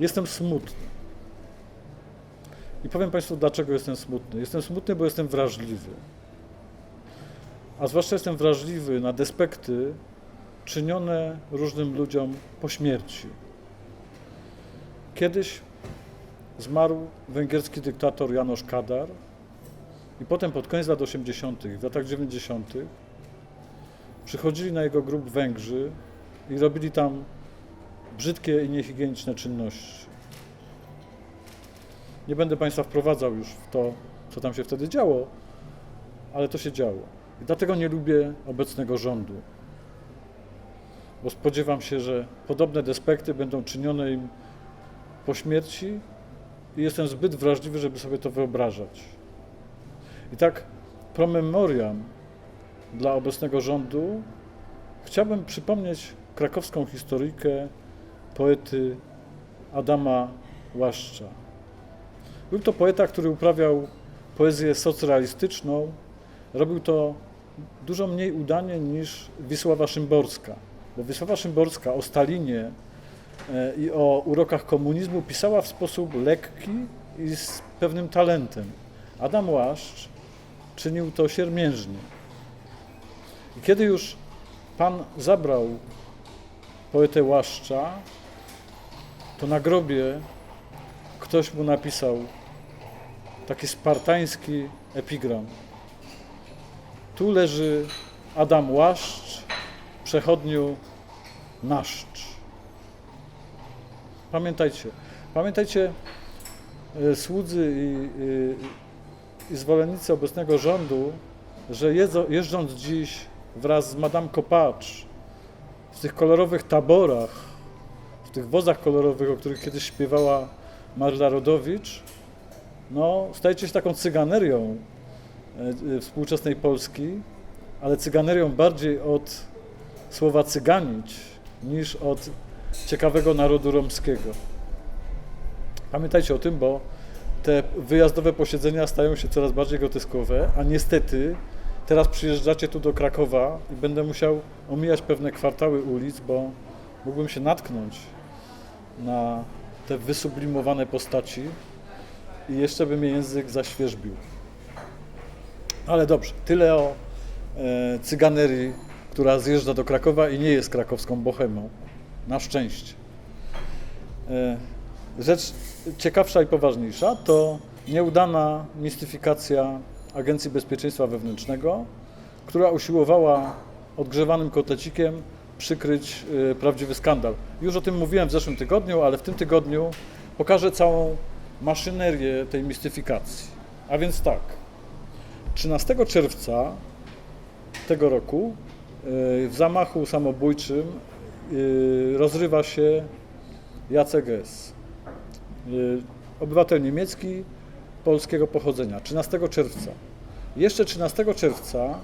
Jestem smutny. I powiem Państwu, dlaczego jestem smutny. Jestem smutny, bo jestem wrażliwy. A zwłaszcza jestem wrażliwy na despekty czynione różnym ludziom po śmierci. Kiedyś zmarł węgierski dyktator Janusz Kadar i potem pod koniec lat 80., w latach 90. przychodzili na jego grób Węgrzy i robili tam brzydkie i niehigieniczne czynności. Nie będę Państwa wprowadzał już w to, co tam się wtedy działo, ale to się działo. I dlatego nie lubię obecnego rządu, bo spodziewam się, że podobne despekty będą czynione im po śmierci i jestem zbyt wrażliwy, żeby sobie to wyobrażać. I tak pro memoriam dla obecnego rządu chciałbym przypomnieć krakowską historyjkę poety Adama Łaszcza. Był to poeta, który uprawiał poezję socrealistyczną. Robił to dużo mniej udanie niż Wisława Szymborska, bo Wisława Szymborska o Stalinie e, i o urokach komunizmu pisała w sposób lekki i z pewnym talentem. Adam Łaszcz czynił to siermiężnie. I kiedy już Pan zabrał poetę Łaszcza, to na grobie ktoś mu napisał taki spartański epigram. Tu leży Adam Łaszcz, przechodniu naszcz. Pamiętajcie, pamiętajcie e, słudzy i, i, i zwolennicy obecnego rządu, że jeżdżąc dziś wraz z Madame Kopacz w tych kolorowych taborach, tych wozach kolorowych, o których kiedyś śpiewała Marla Rodowicz, no, stajecie się taką cyganerią e, e, współczesnej Polski, ale cyganerią bardziej od słowa cyganić niż od ciekawego narodu romskiego. Pamiętajcie o tym, bo te wyjazdowe posiedzenia stają się coraz bardziej groteskowe, a niestety teraz przyjeżdżacie tu do Krakowa i będę musiał omijać pewne kwartały ulic, bo mógłbym się natknąć na te wysublimowane postaci i jeszcze by mnie język zaświeżbił. Ale dobrze, tyle o e, cyganerii, która zjeżdża do Krakowa i nie jest krakowską bohemą. Na szczęście. E, rzecz ciekawsza i poważniejsza to nieudana mistyfikacja Agencji Bezpieczeństwa Wewnętrznego, która usiłowała odgrzewanym kotlecikiem przykryć e, prawdziwy skandal. Już o tym mówiłem w zeszłym tygodniu, ale w tym tygodniu pokażę całą maszynerię tej mistyfikacji. A więc tak, 13 czerwca tego roku y, w zamachu samobójczym y, rozrywa się Jacek S. Y, Obywatel niemiecki polskiego pochodzenia. 13 czerwca. Jeszcze 13 czerwca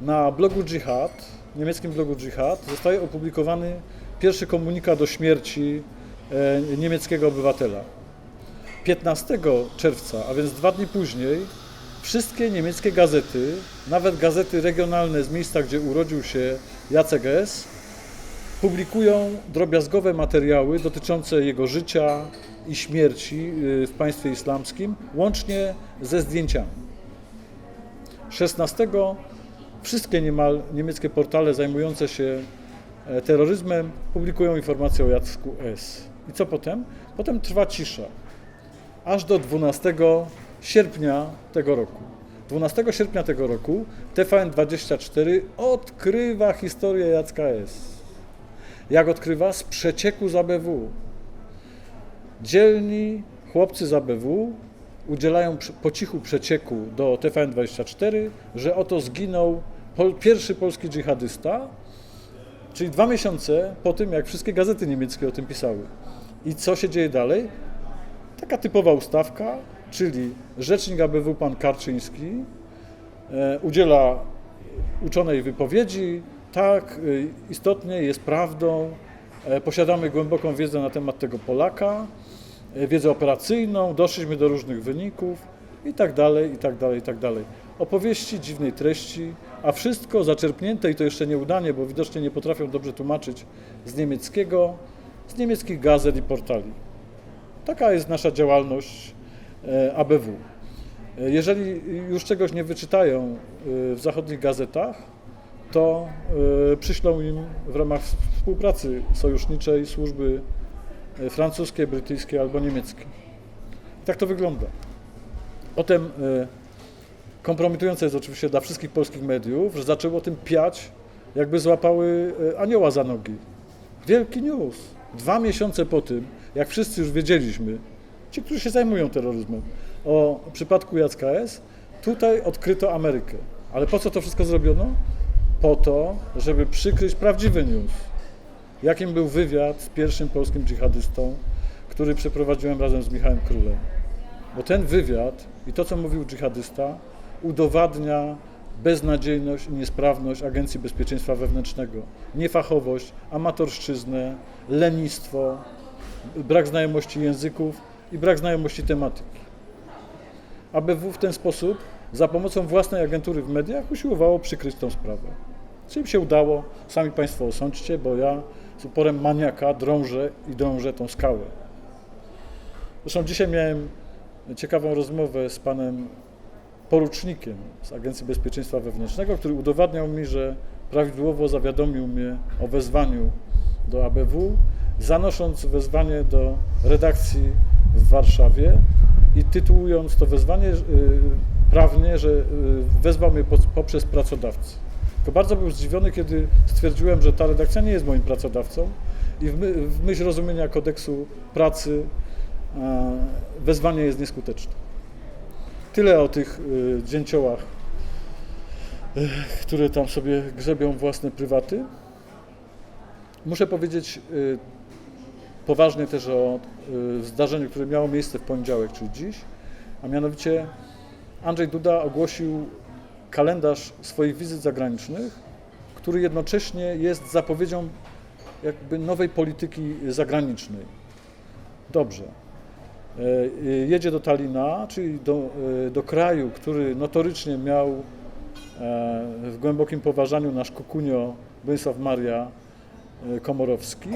na blogu Jihad, niemieckim blogu Jihad, zostaje opublikowany pierwszy komunikat o śmierci e, niemieckiego obywatela. 15 czerwca, a więc dwa dni później, wszystkie niemieckie gazety, nawet gazety regionalne z miejsca, gdzie urodził się Jacek S., publikują drobiazgowe materiały dotyczące jego życia i śmierci y, w państwie islamskim, łącznie ze zdjęciami. 16 wszystkie niemal niemieckie portale zajmujące się e, terroryzmem publikują informacje o Jacku S. I co potem? Potem trwa cisza aż do 12 sierpnia tego roku. 12 sierpnia tego roku TVN24 odkrywa historię Jacka S. Jak odkrywa? Z przecieku z ABW. Dzielni chłopcy z ABW udzielają po cichu przecieku do TVN24, że oto zginął pierwszy polski dżihadysta, czyli dwa miesiące po tym, jak wszystkie gazety niemieckie o tym pisały. I co się dzieje dalej? Taka typowa ustawka, czyli rzecznik ABW pan Karczyński e, udziela uczonej wypowiedzi. Tak, e, istotnie jest prawdą. E, posiadamy głęboką wiedzę na temat tego Polaka, wiedzę operacyjną, doszliśmy do różnych wyników i tak dalej, i tak dalej, i tak dalej. Opowieści dziwnej treści, a wszystko zaczerpnięte i to jeszcze nieudanie, bo widocznie nie potrafią dobrze tłumaczyć z niemieckiego, z niemieckich gazet i portali. Taka jest nasza działalność e, ABW. E, Jeżeli już czegoś nie wyczytają e, w zachodnich gazetach, to e, przyślą im w ramach współpracy sojuszniczej służby e, francuskie, brytyjskie albo niemieckie. I tak to wygląda. Potem e, kompromitujące jest oczywiście dla wszystkich polskich mediów, że zaczęło tym piać, jakby złapały e, anioła za nogi. Wielki news. Dwa miesiące po tym, jak wszyscy już wiedzieliśmy, ci, którzy się zajmują terroryzmem, o przypadku Jacka S., tutaj odkryto Amerykę. Ale po co to wszystko zrobiono? Po to, żeby przykryć prawdziwy news. Jakim był wywiad z pierwszym polskim dżihadystą, który przeprowadziłem razem z Michałem Królem. Bo ten wywiad i to, co mówił dżihadysta, udowadnia beznadziejność i niesprawność Agencji Bezpieczeństwa Wewnętrznego, niefachowość, amatorszczyznę, lenistwo, brak znajomości języków i brak znajomości tematyki. ABW w ten sposób, za pomocą własnej agentury w mediach, usiłowało przykryć tą sprawę. Co im się udało, sami Państwo osądźcie, bo ja z uporem maniaka drążę i drążę tą skałę. Zresztą dzisiaj miałem ciekawą rozmowę z panem porucznikiem z Agencji Bezpieczeństwa Wewnętrznego, który udowadniał mi, że prawidłowo zawiadomił mnie o wezwaniu do ABW, zanosząc wezwanie do redakcji w Warszawie i tytułując to wezwanie y, prawnie, że y, wezwał mnie po- poprzez pracodawcę. Tylko bardzo był zdziwiony, kiedy stwierdziłem, że ta redakcja nie jest moim pracodawcą i w, my, w myśl rozumienia kodeksu pracy e, wezwanie jest nieskuteczne. Tyle o tych y, dzięciołach, y, które tam sobie grzebią własne prywaty. Muszę powiedzieć poważnie też o zdarzeniu, które miało miejsce w poniedziałek, czyli dziś, a mianowicie Andrzej Duda ogłosił kalendarz swoich wizyt zagranicznych, który jednocześnie jest zapowiedzią jakby nowej polityki zagranicznej. Dobrze. E, Jedzie do Talina, czyli do, e, do kraju, który notorycznie miał e, w głębokim poważaniu nasz kukunio Bronisław Maria Komorowski.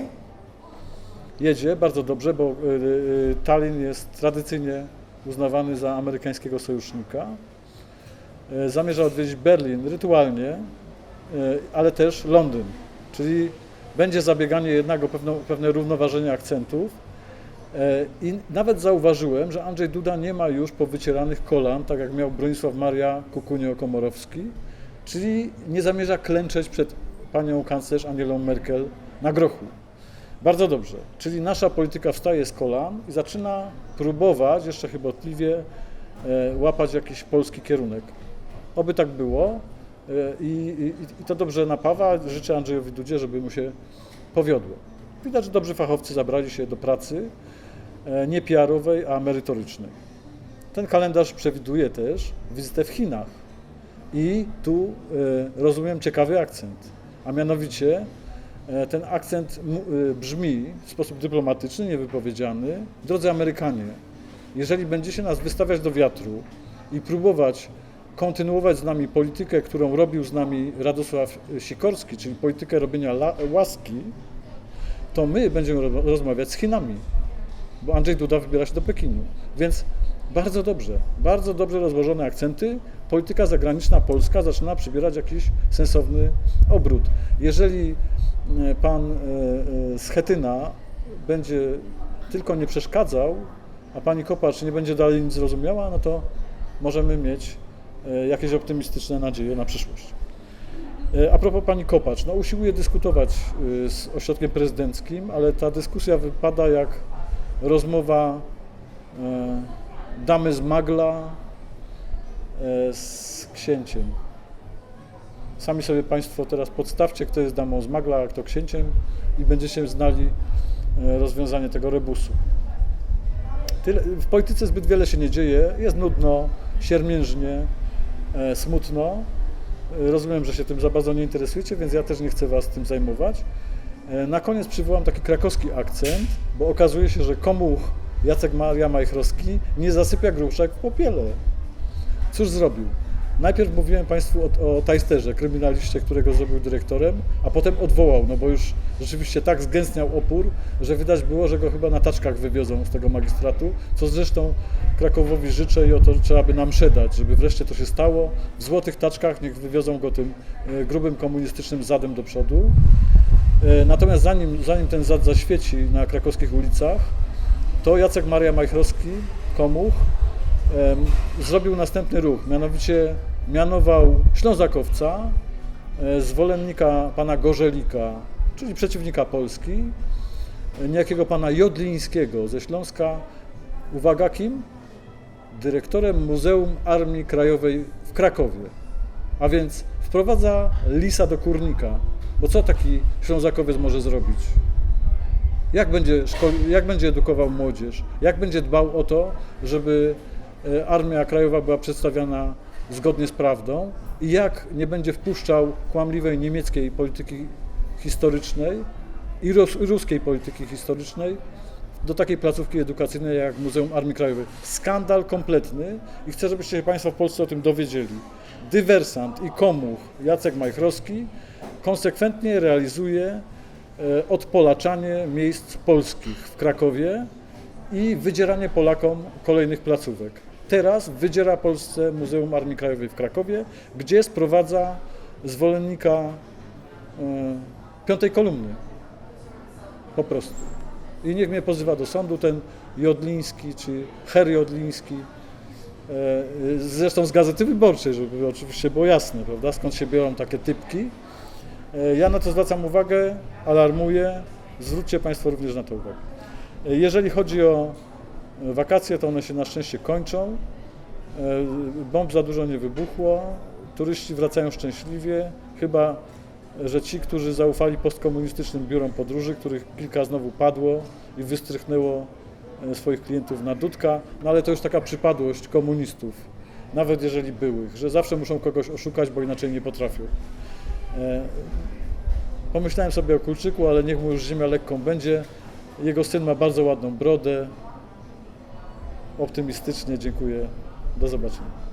Jedzie bardzo dobrze, bo Tallin jest tradycyjnie uznawany za amerykańskiego sojusznika. E, Zamierza odwiedzić Berlin rytualnie, e, ale też Londyn, czyli będzie zabieganie jednak o pewną, pewne równoważenie akcentów. E, I nawet zauważyłem, że Andrzej Duda nie ma już powycieranych kolan, tak jak miał Bronisław Maria Kukunio-Komorowski, czyli nie zamierza klęczeć przed panią kanclerz Angelą Merkel na grochu. Bardzo dobrze, czyli nasza polityka wstaje z kolan i zaczyna próbować, jeszcze chybotliwie, łapać jakiś polski kierunek. Oby tak było e, i, i, i to dobrze napawa. Życzę Andrzejowi Dudzie, żeby mu się powiodło. Widać, że dobrzy fachowcy zabrali się do pracy, e, nie PR-owej, a merytorycznej. Ten kalendarz przewiduje też wizytę w Chinach. I tu e, rozumiem ciekawy akcent, a mianowicie ten akcent brzmi w sposób dyplomatyczny, niewypowiedziany. Drodzy Amerykanie, jeżeli będziecie nas wystawiać do wiatru i próbować kontynuować z nami politykę, którą robił z nami Radosław Sikorski, czyli politykę robienia łaski, to my będziemy ro- rozmawiać z Chinami, bo Andrzej Duda wybiera się do Pekinu. Więc bardzo dobrze, bardzo dobrze rozłożone akcenty. Polityka zagraniczna polska zaczyna przybierać jakiś sensowny obrót. Jeżeli e, pan e, e, Schetyna będzie tylko nie przeszkadzał, a pani Kopacz nie będzie dalej nic zrozumiała, no to możemy mieć e, jakieś optymistyczne nadzieje na przyszłość. E, A propos pani Kopacz, no usiłuję dyskutować y, z ośrodkiem prezydenckim, ale ta dyskusja wypada jak rozmowa e, damy z magla e, z księciem. Sami sobie Państwo teraz podstawcie, kto jest damą z magla, a kto księciem i będziecie znali e, rozwiązanie tego rebusu. Tyle, w polityce zbyt wiele się nie dzieje, jest nudno, siermiężnie, e, smutno. E, Rozumiem, że się tym za bardzo nie interesujecie, więc ja też nie chcę Was tym zajmować. E, Na koniec przywołam taki krakowski akcent, bo okazuje się, że komuch Jacek Maria Majchrowski nie zasypia gruszek w popiele. Cóż zrobił? Najpierw mówiłem Państwu o, o Tajsterze, kryminaliście, którego zrobił dyrektorem, a potem odwołał, no bo już rzeczywiście tak zgęstniał opór, że widać było, że go chyba na taczkach wywiozą z tego magistratu, co zresztą Krakowowi życzę i o to trzeba by nam dać, żeby wreszcie to się stało. W złotych taczkach niech wywiozą go tym e, grubym komunistycznym zadem do przodu. E, Natomiast zanim, zanim ten zad zaświeci na krakowskich ulicach, to Jacek Maria Majchrowski, komuch, zrobił następny ruch, mianowicie mianował Ślązakowca, e, zwolennika pana Gorzelika, czyli przeciwnika Polski, e, niejakiego pana Jodlińskiego ze Śląska. Uwaga, kim? Dyrektorem Muzeum Armii Krajowej w Krakowie. A więc wprowadza lisa do kurnika. Bo co taki Ślązakowiec może zrobić? Jak będzie, jak będzie edukował młodzież? Jak będzie dbał o to, żeby e, Armia Krajowa była przedstawiana zgodnie z prawdą? I jak nie będzie wpuszczał kłamliwej niemieckiej polityki historycznej i ros, i ruskiej polityki historycznej do takiej placówki edukacyjnej jak Muzeum Armii Krajowej. Skandal kompletny i chcę, żebyście się Państwo w Polsce o tym dowiedzieli. Dywersant i komuch Jacek Majchrowski konsekwentnie realizuje e, odpolaczanie miejsc polskich w Krakowie i wydzieranie Polakom kolejnych placówek. Teraz wydziera Polsce Muzeum Armii Krajowej w Krakowie, gdzie sprowadza zwolennika e, piątej kolumny. Po prostu. I niech mnie pozywa do sądu ten Jodliński, czy Her Jodliński, e, zresztą z Gazety Wyborczej, żeby oczywiście było jasne, prawda, skąd się biorą takie typki. E, Ja na to zwracam uwagę, alarmuję, zwróćcie Państwo również na to uwagę. E, Jeżeli chodzi o e, wakacje, to one się na szczęście kończą. E, Bomb za dużo nie wybuchło, turyści wracają szczęśliwie, chyba że ci, którzy zaufali postkomunistycznym biurom podróży, których kilka znowu padło i wystrychnęło e, swoich klientów na dudka, no ale to już taka przypadłość komunistów, nawet jeżeli byłych, że zawsze muszą kogoś oszukać, bo inaczej nie potrafią. E, Pomyślałem sobie o Kulczyku, ale niech mu już ziemia lekką będzie. Jego syn ma bardzo ładną brodę. Optymistycznie dziękuję. Do zobaczenia.